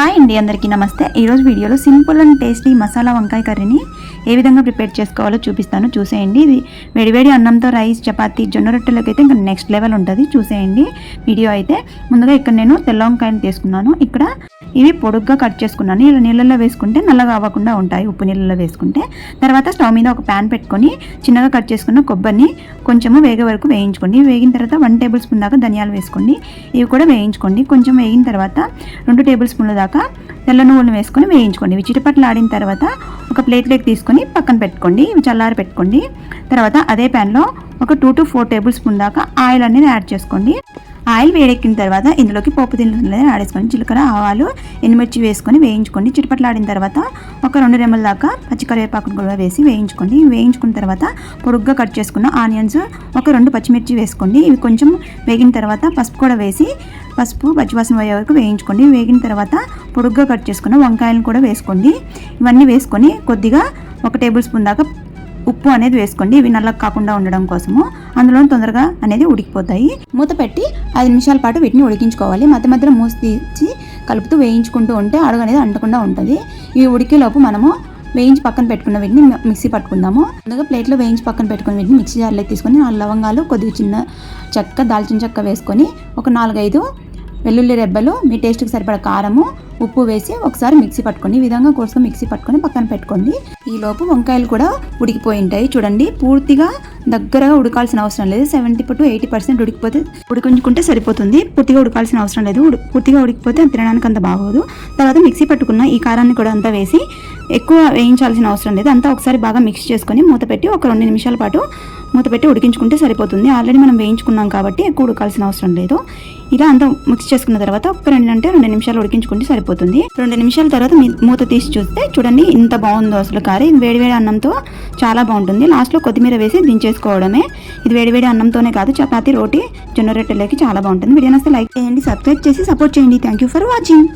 Hi అండి అందరికీ నమస్తే. ఈరోజు వీడియోలో సింపుల్ అండ్ టేస్టీ మసాలా వంకాయ కర్రీని ఏ విధంగా ప్రిపేర్ చేసుకోవాలో చూపిస్తాను. చూసేయండి. ఇది వేడివేడి అన్నంతో రైస్ చపాతీ జొన్న రొట్టెలకు అయితే ఇంకా నెక్స్ట్ లెవెల్ ఉంటుంది. చూసేయండి వీడియో అయితే. ముందుగా ఇక్కడ నేను తెల్ల వంకాయని తీసుకున్నాను. ఇక్కడ ఇవి పొడుగ్గా కట్ చేసుకున్నాను. ఇలా నీళ్ళల్లో వేసుకుంటే నల్లగా అవ్వకుండా ఉంటాయి. ఉప్పు నీళ్ళల్లో వేసుకుంటే. తర్వాత స్టవ్ మీద ఒక ప్యాన్ పెట్టుకొని చిన్నగా కట్ చేసుకున్న కొబ్బరిని కొంచెము వేగే వరకు వేయించుకోండి. వేగిన తర్వాత వన్ టేబుల్ స్పూన్ దాకా ధనియాలు వేసుకోండి. ఇవి కూడా వేయించుకోండి. కొంచెం వేగిన తర్వాత రెండు టేబుల్ స్పూన్ల దాకా తెల్ల నువ్వులు వేసుకొని వేయించుకోండి. ఇవి చిటపట్లు ఆడిన తర్వాత ఒక ప్లేట్లోకి తీసుకొని పక్కన పెట్టుకోండి. ఇవి చల్లారి పెట్టుకోండి. తర్వాత అదే ప్యాన్లో ఒక two to four table spoon దాకా ఆయిల్ అనేది యాడ్ చేసుకోండి. ఆయిల్ వేడెక్కిన తర్వాత ఇందులోకి పోపు దినుసులు ఆడేసుకొని జీలకర్ర ఆవాలు ఎండుమిర్చి వేసుకొని వేయించుకోండి. చిటపట్లాడిన తర్వాత ఒక రెండు రెమ్మల దాకా పచ్చికరివేపాకును కూడా వేసి వేయించుకోండి. వేయించుకున్న తర్వాత పొడుగ్గా కట్ చేసుకున్న ఆనియన్స్ ఒక రెండు పచ్చిమిర్చి వేసుకోండి. ఇవి కొంచెం వేగిన తర్వాత పసుపు కూడా వేసి పసుపు పచ్చివాసన పోయే వరకు వేయించుకోండి. వేగిన తర్వాత పొడుగ్గా కట్ చేసుకున్న వంకాయలను కూడా వేసుకోండి. ఇవన్నీ వేసుకొని కొద్దిగా ఒక టేబుల్ స్పూన్ దాకా ఉప్పు అనేది వేసుకోండి. ఇవి నల్లగా కాకుండా ఉండడం కోసము. అందులో తొందరగా అనేది ఉడికిపోతాయి. మూత పెట్టి ఐదు నిమిషాల పాటు వీటిని ఉడికించుకోవాలి. మధ్య మధ్యలో మూసి తీసి కలుపుతూ వేయించుకుంటూ ఉంటే అడుగు అనేది అంటకుండా ఉంటుంది. ఇవి ఉడికేలోపు మనము వేయించి పక్కన పెట్టుకున్న వీటిని మిక్సీ పట్టుకుందాము. ముందుగా ప్లేట్లో వేయించి పక్కన పెట్టుకున్న వీటిని మిక్సీ జార్లో తీసుకొని నాలుగు లవంగాలు కొద్దిగా చిన్న చెక్క దాల్చిన చెక్క వేసుకొని ఒక నాలుగైదు వెల్లుల్లి రెబ్బలు మీ టేస్ట్కి సరిపడ కారము ఉప్పు వేసి ఒకసారి మిక్సీ పట్టుకోండి ఈ విధంగా కోసుకొని మిక్సీ పట్టుకొని పక్కన పెట్టుకోండి. ఈ లోపు వంకాయలు కూడా ఉడికిపోయి ఉంటాయి చూడండి. పూర్తిగా దగ్గరగా ఉడకాల్సిన అవసరం లేదు. సెవెంటీ టు ఎయిటీ పర్సెంట్ ఉడికిపోతే ఉడికించుకుంటే సరిపోతుంది. పూర్తిగా ఉడకాల్సిన అవసరం లేదు. పూర్తిగా ఉడికిపోతే తినడానికి అంత బాగోదు. తర్వాత మిక్సీ పట్టుకున్న ఈ కారాన్ని కూడా అంతా వేసి ఎక్కువ వేయించాల్సిన అవసరం లేదు. అంతా ఒకసారి బాగా మిక్స్ చేసుకొని మూత పెట్టి ఒక రెండు నిమిషాల పాటు మూత పెట్టి ఉడికించుకుంటే సరిపోతుంది. ఆల్రెడీ మనం వేయించుకున్నాం కాబట్టి ఎక్కువ ఉడకాల్సిన అవసరం లేదు. ఇలా అంతా మిక్స్ చేసుకున్న తర్వాత ఒక రెండు అంటే రెండు నిమిషాలు ఉడికించుకుంటే సరిపోతుంది. రెండు నిమిషాల తర్వాత మూత తీసి చూస్తే చూడండి ఇంత బాగుందో అసలు కర్రీ. ఇది వేడివేడి అన్నంతో చాలా బాగుంటుంది. లాస్ట్లో కొత్తిమీర వేసి దించేసుకోవడమే. ఇది వేడివేడి అన్నంతోనే కాదు చపాతీ రోటీ జొన్న రొట్టెలకి చాలా బాగుంటుంది. వీడియో నస్తే లైక్ చేయండి సబ్స్క్రైబ్ చేసి సపోర్ట్ చేయండి. Thank you for watching